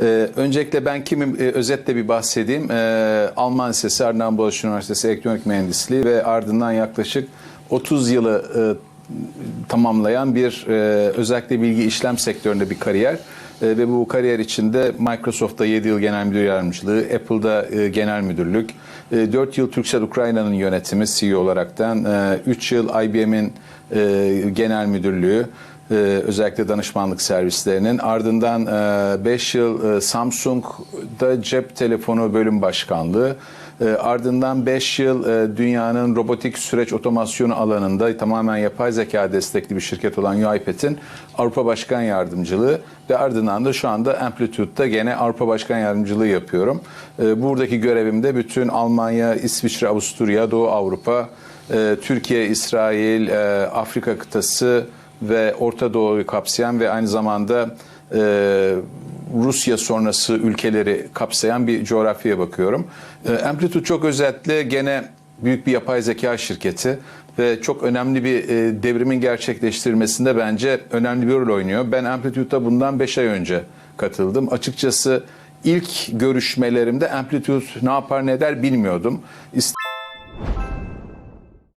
Ee, öncelikle ben kimim e, özetle bir bahsedeyim. Ee, Alman Lisesi, ardından Boğaziçi Üniversitesi Elektronik Mühendisliği ve ardından yaklaşık 30 yılı e, tamamlayan bir e, özellikle bilgi işlem sektöründe bir kariyer. E, ve bu kariyer içinde Microsoft'ta 7 yıl genel müdür yardımcılığı, Apple'da e, genel müdürlük, e, 4 yıl Turkcell Ukrayna'nın yönetimi CEO olaraktan, e, 3 yıl IBM'in e, genel müdürlüğü, e, özellikle danışmanlık servislerinin ardından 5 yıl e, Samsung'da cep telefonu bölüm başkanlığı e, ardından 5 yıl e, dünyanın robotik süreç otomasyonu alanında tamamen yapay zeka destekli bir şirket olan UiPath'in Avrupa Başkan Yardımcılığı ve ardından da şu anda Amplitude'da gene Avrupa Başkan Yardımcılığı yapıyorum. E, Buradaki görevimde bütün Almanya, İsviçre, Avusturya, Doğu Avrupa, e, Türkiye, İsrail, Afrika kıtası ve Orta Doğu'yu kapsayan ve aynı zamanda Rusya sonrası ülkeleri kapsayan bir coğrafyaya bakıyorum. E, Amplitude çok özetle gene büyük bir yapay zeka şirketi ve çok önemli bir e, devrimin gerçekleştirilmesinde bence önemli bir rol oynuyor. Ben Amplitude'a bundan 5 ay önce katıldım. Açıkçası ilk görüşmelerimde Amplitude ne yapar ne eder bilmiyordum. İst-